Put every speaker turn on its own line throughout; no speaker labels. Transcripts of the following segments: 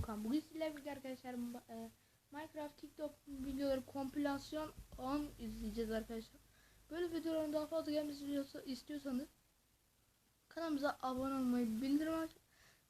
Doğukan. Bugün sizlerle birlikte arkadaşlar e, Minecraft TikTok videoları kompilasyon 10 izleyeceğiz arkadaşlar. Böyle videoların daha fazla gelmesini istiyorsa- istiyorsanız kanalımıza abone olmayı, bildirim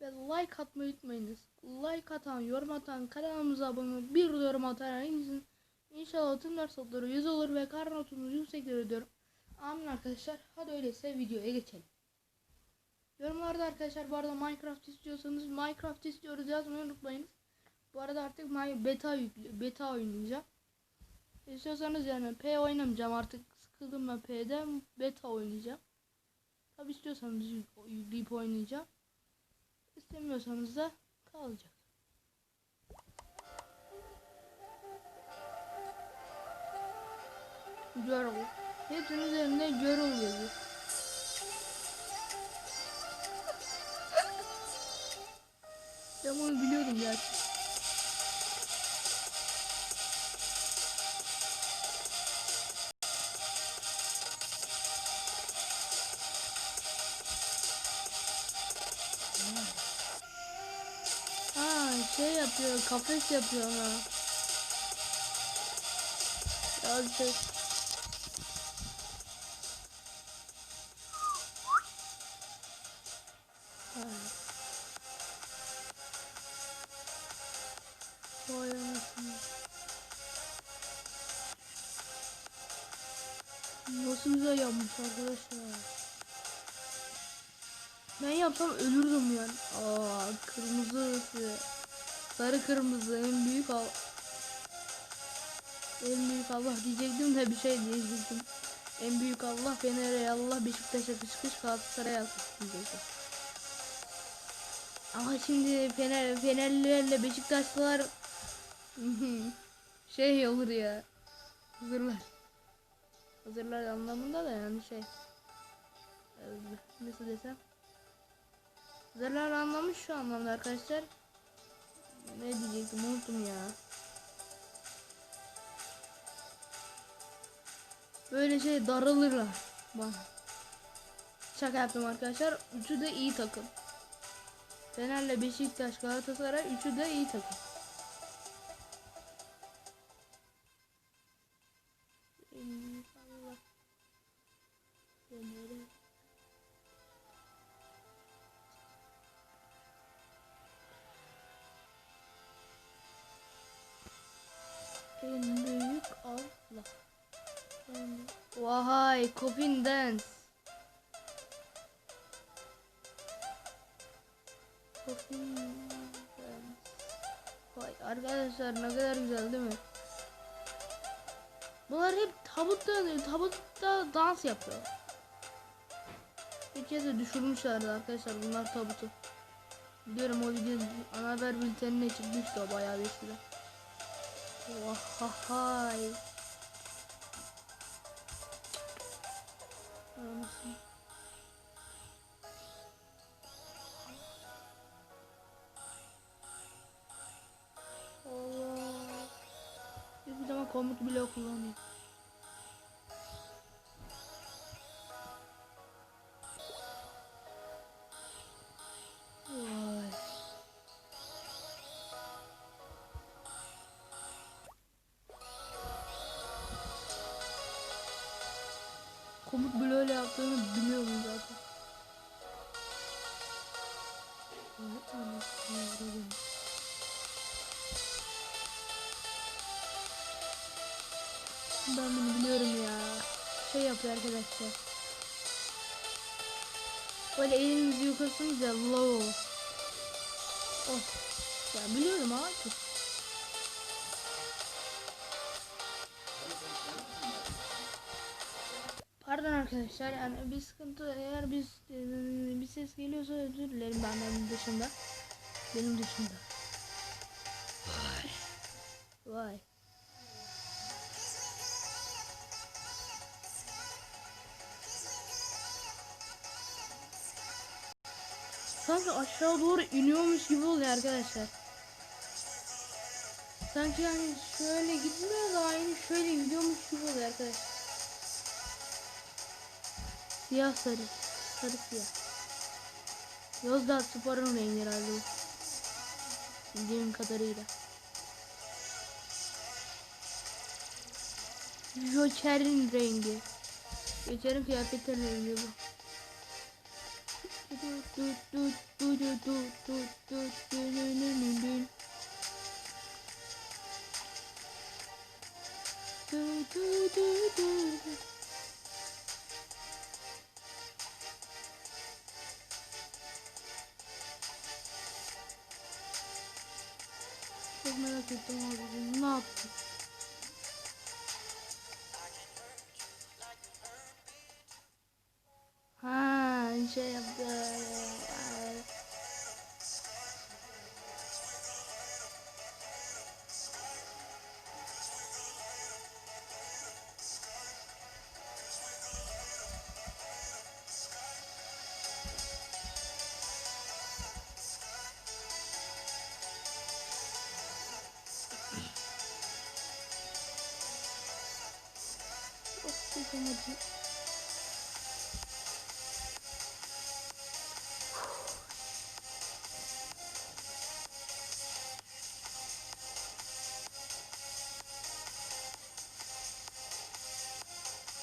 ve like atmayı unutmayınız. Like atan, yorum atan, kanalımıza abone olup bir yorum atan herkesin inşallah tüm ders notları 100 olur ve kar notumuz yüksektir diyorum. Amin arkadaşlar. Hadi öyleyse videoya geçelim. Yorumlarda arkadaşlar bu arada Minecraft istiyorsanız Minecraft istiyoruz yazmayı unutmayınız. Bu arada artık beta yüklü, beta oynayacağım. İstiyorsanız yani P oynamayacağım artık sıkıldım ben P'den beta oynayacağım. Tabi istiyorsanız yük- yükleyip oynayacağım. İstemiyorsanız da kalacak. Görül. Hepsinin üzerinde görül yazıyor. Ben bunu biliyordum gerçi. Ha şey yapıyor, kafes yapıyor ona. Ya Vay anasını. Nasıl güzel yapmış arkadaşlar. Ben yapsam ölürdüm yani. Aa kırmızı sarı kırmızı en büyük al en büyük Allah diyecektim de bir şey diyecektim. En büyük Allah Fener'e Allah Beşiktaş'a kış kış Galatasaray'a diyecektim. Ama şimdi Fener Fenerlilerle Beşiktaşlılar şey olur ya. Hazırlar. Hazırlar anlamında da yani şey. Nasıl desem. Hazırlar anlamış şu anlamda arkadaşlar. Ne diyecektim unuttum ya. Böyle şey daralırlar bana. Şaka yaptım arkadaşlar. Üçü de iyi takım. Fener'le Beşiktaş, Galatasaray üçü de iyi takım. Vay arkadaşlar ne kadar güzel değil mi? Bunlar hep tabutta, tabutta dans yapıyor. Bir kez de düşürmüşlerdi arkadaşlar bunlar tabutu. Biliyorum o video ana haber bültenine çıkmıştı o bayağı bir eskiden. Vahahay. Anasını. Komut bile kullanıyor. Ben bunu biliyorum ya. Şey yapıyor arkadaşlar. Böyle elinizi yukarısınız ya low. Oh. Ya biliyorum abi. Pardon arkadaşlar yani bir sıkıntı eğer biz bir ses geliyorsa özür dilerim benden dışında. Benim dışında. Vay. Vay. Sanki aşağı doğru iniyormuş gibi oluyor arkadaşlar. Sanki yani şöyle gitmiyor da aynı şöyle gidiyormuş gibi oluyor arkadaşlar. Siyah sarı. Sarı siyah. Yozgat Spor'un rengi herhalde bu. Bildiğim kadarıyla. Joker'in rengi. Joker'in kıyafetinin rengi bu. Çok merak ettim abi. Ne? Güzel acı.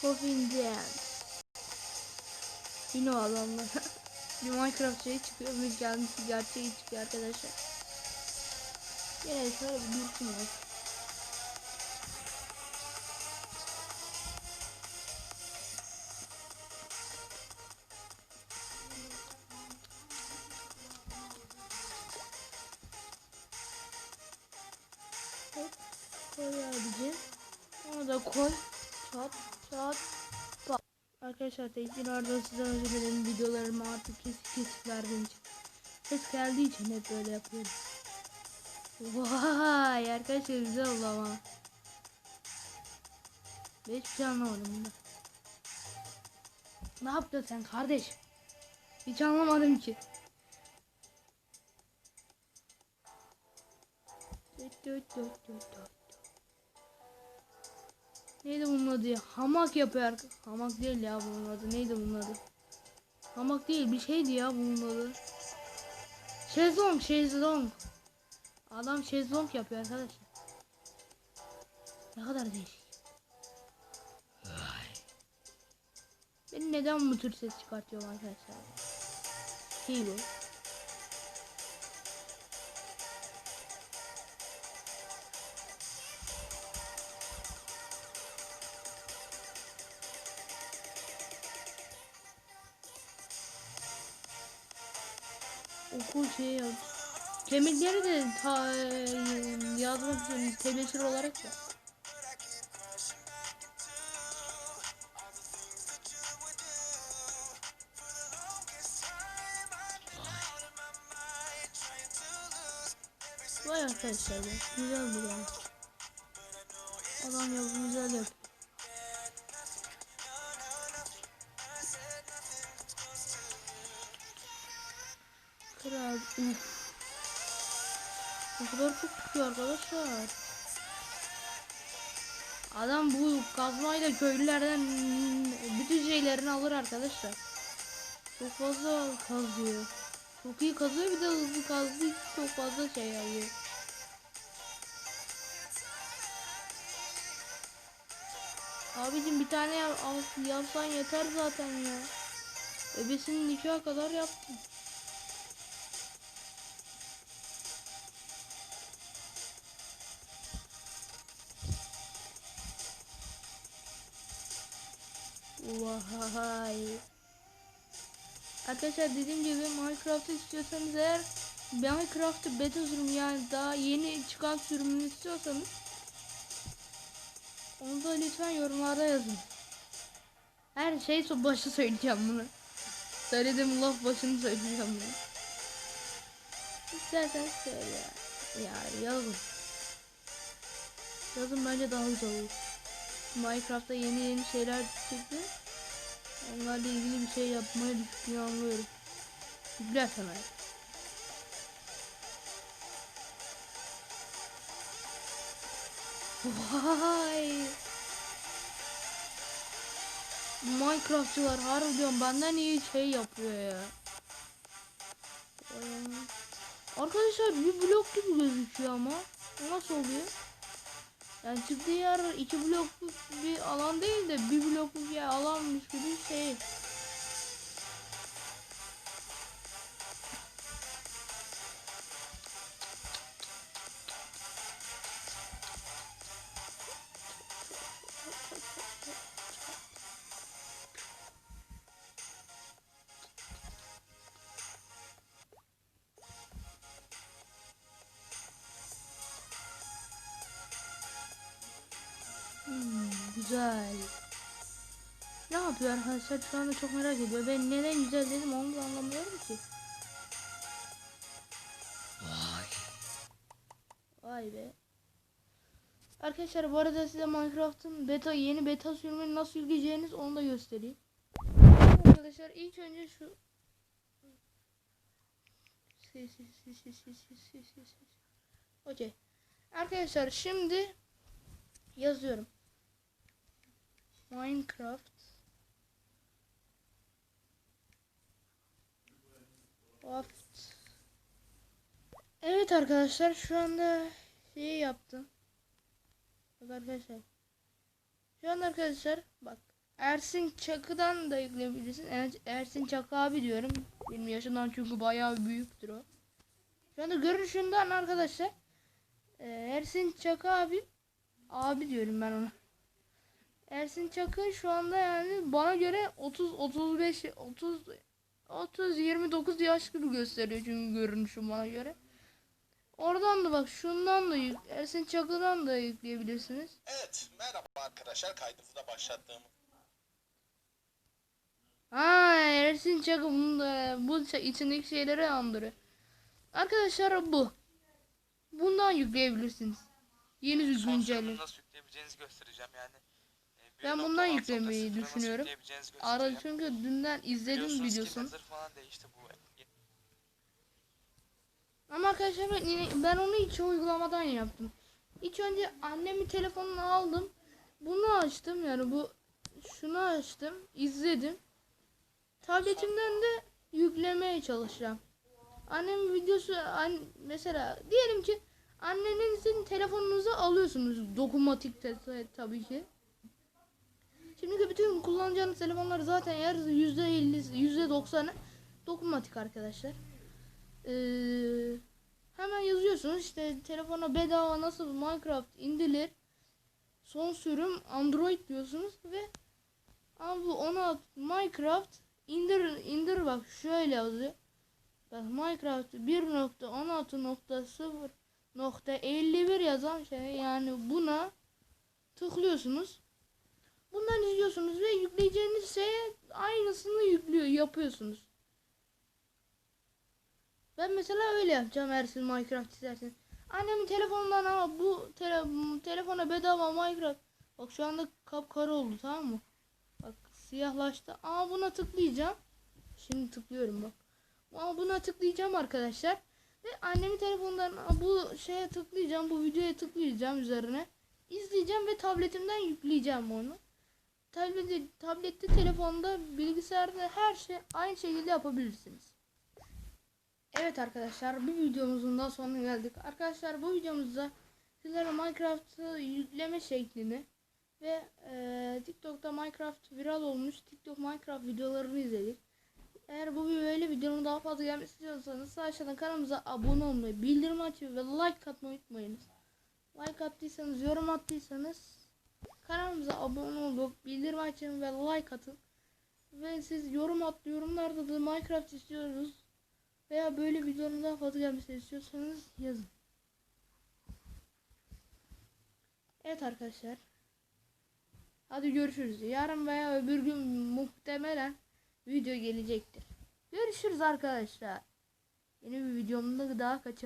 Coffin Dance. Yine o adamlar. bir Minecraft şey çıkıyor ve kendisi gerçeği çıkıyor arkadaşlar. Yine şöyle bir dursun var. Koy abicim. Onu da koy. Çat çat pat. Arkadaşlar tekrardan size özür dilerim videolarımı artık kesik kesik verdiğim için. Ses geldiği için hep böyle yapıyorum. Vay arkadaşlar güzel oldu ama. Ben hiçbir şey anlamadım bunda. Ne yaptın sen kardeş? Hiç anlamadım ki. Döt döt döt döt döt. Neydi bunun adı ya? Hamak yapıyor. Hamak değil ya bunun adı. Neydi bunun adı? Hamak değil bir şeydi ya bunun adı. Şezlong, şezlong. Adam şezlong yapıyor arkadaşlar. Ne kadar değişik. Ben neden bu tür ses çıkartıyorum arkadaşlar? Şey bu. Okul şey yap. Kemikleri de ta, yazmak için tebeşir olarak ya. Vay arkadaşlar be. Güzel bu yani. Adam ya güzel yapıyor. Uf. Ne kadar çok çıkıyor arkadaşlar. Adam bu kazmayla köylülerden bütün şeylerini alır arkadaşlar. Çok fazla kazıyor. Çok iyi kazıyor bir de hızlı kazdığı için çok fazla şey alıyor. Abicim bir tane yapsan yeter zaten ya. Bebesinin nikahı kadar yaptım. Vay. Arkadaşlar dediğim gibi Minecraft istiyorsanız eğer Minecraft'ı beta sürümü yani daha yeni çıkan sürümünü istiyorsanız onu da lütfen yorumlarda yazın. Her şey başı söyleyeceğim bunu. Söylediğim laf başını söyleyeceğim bunu. İstersen söyle ya. Ya yazın. Yazın bence daha güzel olur. Minecraft'ta yeni yeni şeyler çıktı. Onlarla ilgili bir şey yapmayı planlıyorum. Yükle hemen. Vay. Minecraftçılar harbi diyorum benden iyi şey yapıyor ya. Arkadaşlar bir blok gibi gözüküyor ama. Nasıl oluyor? Yani çıktığı yer iki blokluk bir alan değil de bir blokluk bir alanmış gibi şey. güzel. Ne yapıyor arkadaşlar şu anda çok merak ediyor. Ben neden güzel dedim onu da anlamıyorum ki.
Vay.
Vay be. Arkadaşlar bu arada size Minecraft'ın beta yeni beta sürümünü nasıl yükleyeceğiniz onu da göstereyim. Arkadaşlar ilk önce şu şey, şey, şey, Okey. Arkadaşlar şimdi yazıyorum. Minecraft Craft Evet arkadaşlar şu anda şeyi yaptım. Bak arkadaşlar. Şu an arkadaşlar bak Ersin Çakı'dan da yükleyebilirsin. Er- Ersin Çakı abi diyorum. Benim yaşımdan çünkü bayağı büyüktür o. Şu anda görünüşünden arkadaşlar e, Ersin Çakı abi abi diyorum ben ona. Ersin Çakı şu anda yani bana göre 30 35 30 30 29 yaş gibi gösteriyor çünkü görünüşü bana göre. Oradan da bak şundan da yük, Ersin Çakı'dan da yükleyebilirsiniz.
Evet, merhaba arkadaşlar. Kaydımızı da başlattığım.
Ha Ersin Çakı bunu da, bu ça- içindeki şeyleri andırıyor. Arkadaşlar bu. Bundan yükleyebilirsiniz. Yeni
sürümünü nasıl yükleyebileceğinizi göstereceğim yani.
Ben
1.16
bundan yüklemeyi düşünüyorum. Ara çünkü dünden izledim videosunu. Ama arkadaşlar ben, ben onu hiç uygulamadan yaptım. İlk önce annemin telefonunu aldım. Bunu açtım yani bu şunu açtım, izledim. Tabletimden de yüklemeye çalışacağım. Annemin videosu an, mesela diyelim ki annenizin telefonunuzu alıyorsunuz dokunmatik tabii ki. Şimdiki bütün kullanacağınız telefonlar zaten eğer %50 %90'ı dokunmatik arkadaşlar. Ee, hemen yazıyorsunuz işte telefona bedava nasıl Minecraft indirilir. Son sürüm Android diyorsunuz ve abi ona Minecraft indir indir bak şöyle yazıyor. Bak Minecraft 1.16.0.51 yazan şey yani buna tıklıyorsunuz. Bundan izliyorsunuz ve yükleyeceğiniz şeye aynısını yüklüyor yapıyorsunuz. Ben mesela öyle yapacağım Ersin Minecraft istersen. Annemin telefonundan ama bu tele, telefona bedava Minecraft. Bak şu anda kapkara oldu tamam mı? Bak siyahlaştı. Ama buna tıklayacağım. Şimdi tıklıyorum bak. Ama buna tıklayacağım arkadaşlar. Ve annemin telefonundan aa, bu şeye tıklayacağım. Bu videoya tıklayacağım üzerine. İzleyeceğim ve tabletimden yükleyeceğim onu. Tablette, tablette, telefonda, bilgisayarda her şey aynı şekilde yapabilirsiniz. Evet arkadaşlar bir videomuzun da sonuna geldik. Arkadaşlar bu videomuzda sizlere Minecraft'ı yükleme şeklini ve eee, TikTok'ta Minecraft viral olmuş TikTok Minecraft videolarını izledik. Eğer bu böyle videonun daha fazla gelmesini istiyorsanız aşağıdan kanalımıza abone olmayı, bildirim açmayı ve like atmayı unutmayınız. Like attıysanız, yorum attıysanız kanalımıza abone olup bildirim açın ve like atın. Ve siz yorum at, yorumlarda da Minecraft istiyoruz veya böyle videonun daha fazla gelmesini istiyorsanız yazın. Evet arkadaşlar. Hadi görüşürüz. Yarın veya öbür gün muhtemelen video gelecektir. Görüşürüz arkadaşlar. Yeni bir videomda daha kaçır.